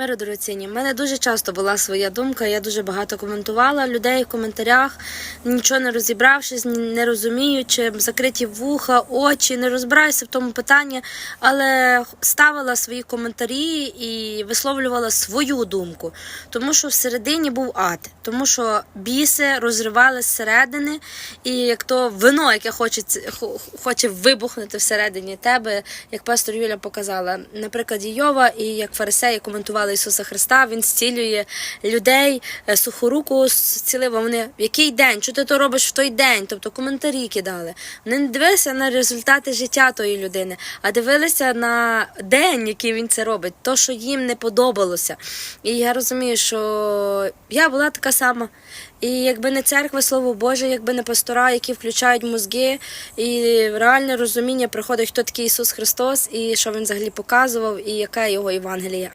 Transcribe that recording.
Миро дорогоцінні, в мене дуже часто була своя думка. Я дуже багато коментувала людей в коментарях, нічого не розібравшись, не розуміючи, закриті вуха, очі, не розбираюся в тому питанні, але ставила свої коментарі і висловлювала свою думку. Тому що всередині був ад, тому що біси розривали зсередини, і як то вино, яке хоче, хоче вибухнути всередині тебе, як пастор Юля показала, на прикладі Йова, і як фарисеї коментували Ісуса Христа, Він зцілює людей, е, сухоруку зцілив, вони в який день? Що ти то робиш в той день? Тобто коментарі кидали. Вони не дивилися на результати життя тої людини, а дивилися на день, який він це робить, то, що їм не подобалося. І я розумію, що я була така сама. І якби не церква, слово Боже, якби не пастора, які включають мозги, і реальне розуміння приходить, хто такий Ісус Христос, і що він взагалі показував, і яка його Євангелія.